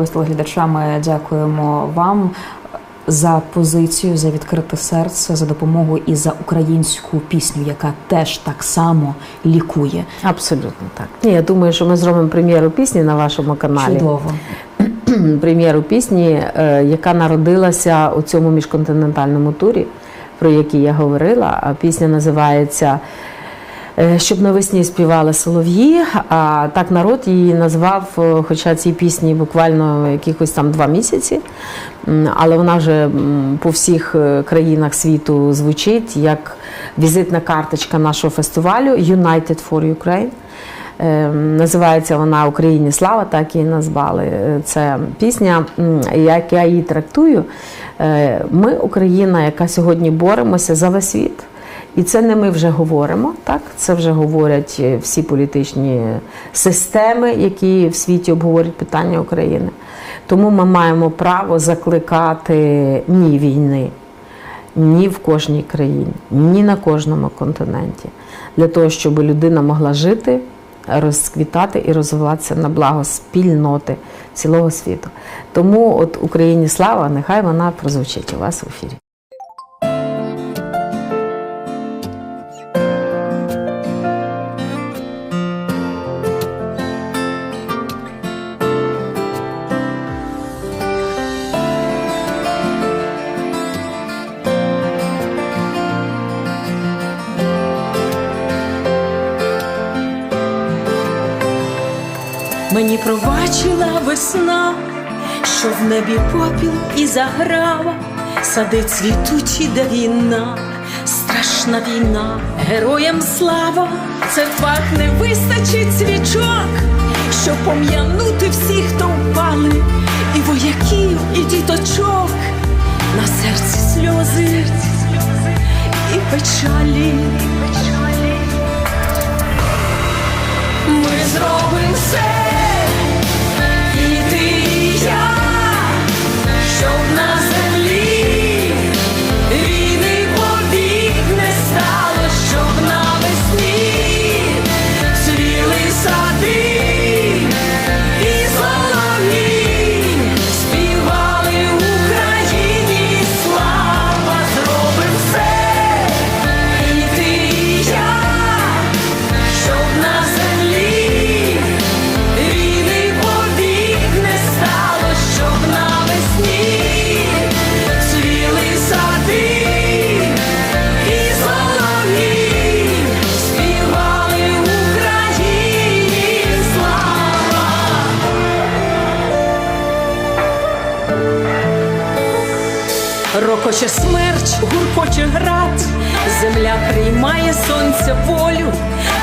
Ось телеглядачами дякуємо вам за позицію, за відкрите серце, за допомогу і за українську пісню, яка теж так само лікує. Абсолютно так. Ні, я думаю, що ми зробимо прем'єру пісні на вашому каналі. Чудово. Прем'єру пісні, е, яка народилася у цьому міжконтинентальному турі, про який я говорила. Пісня називається Щоб навесні співали солов'ї. А так народ її назвав, е, хоча цій пісні буквально якихось там два місяці. Але вона вже по всіх е, країнах світу звучить як візитна карточка нашого фестивалю United for Ukraine. Е, Називається вона Україні слава, так її назвали. Е, Це пісня, як я її трактую. Е, Ми, Україна, яка сьогодні боремося за весь світ. І це не ми вже говоримо, так це вже говорять е, всі політичні системи, які в світі обговорюють питання України. Тому ми маємо право закликати ні війни, ні в кожній країні, ні на кожному континенті, для того, щоб людина могла жити, розквітати і розвиватися на благо спільноти цілого світу. Тому от Україні слава, нехай вона прозвучить у вас в ефірі. Мені пробачила весна, що в небі попіл і заграва, сади цвітучі, де війна, страшна війна, героям слава, це пахне не вистачить свічок, щоб пом'янути всіх, хто впали, Рокоче смерч, гуркоче град, земля приймає сонця волю.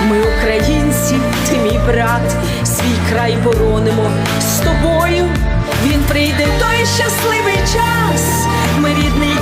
Ми, українці, ти мій брат, свій край боронимо з тобою. Він прийде той щасливий час. Ми рідний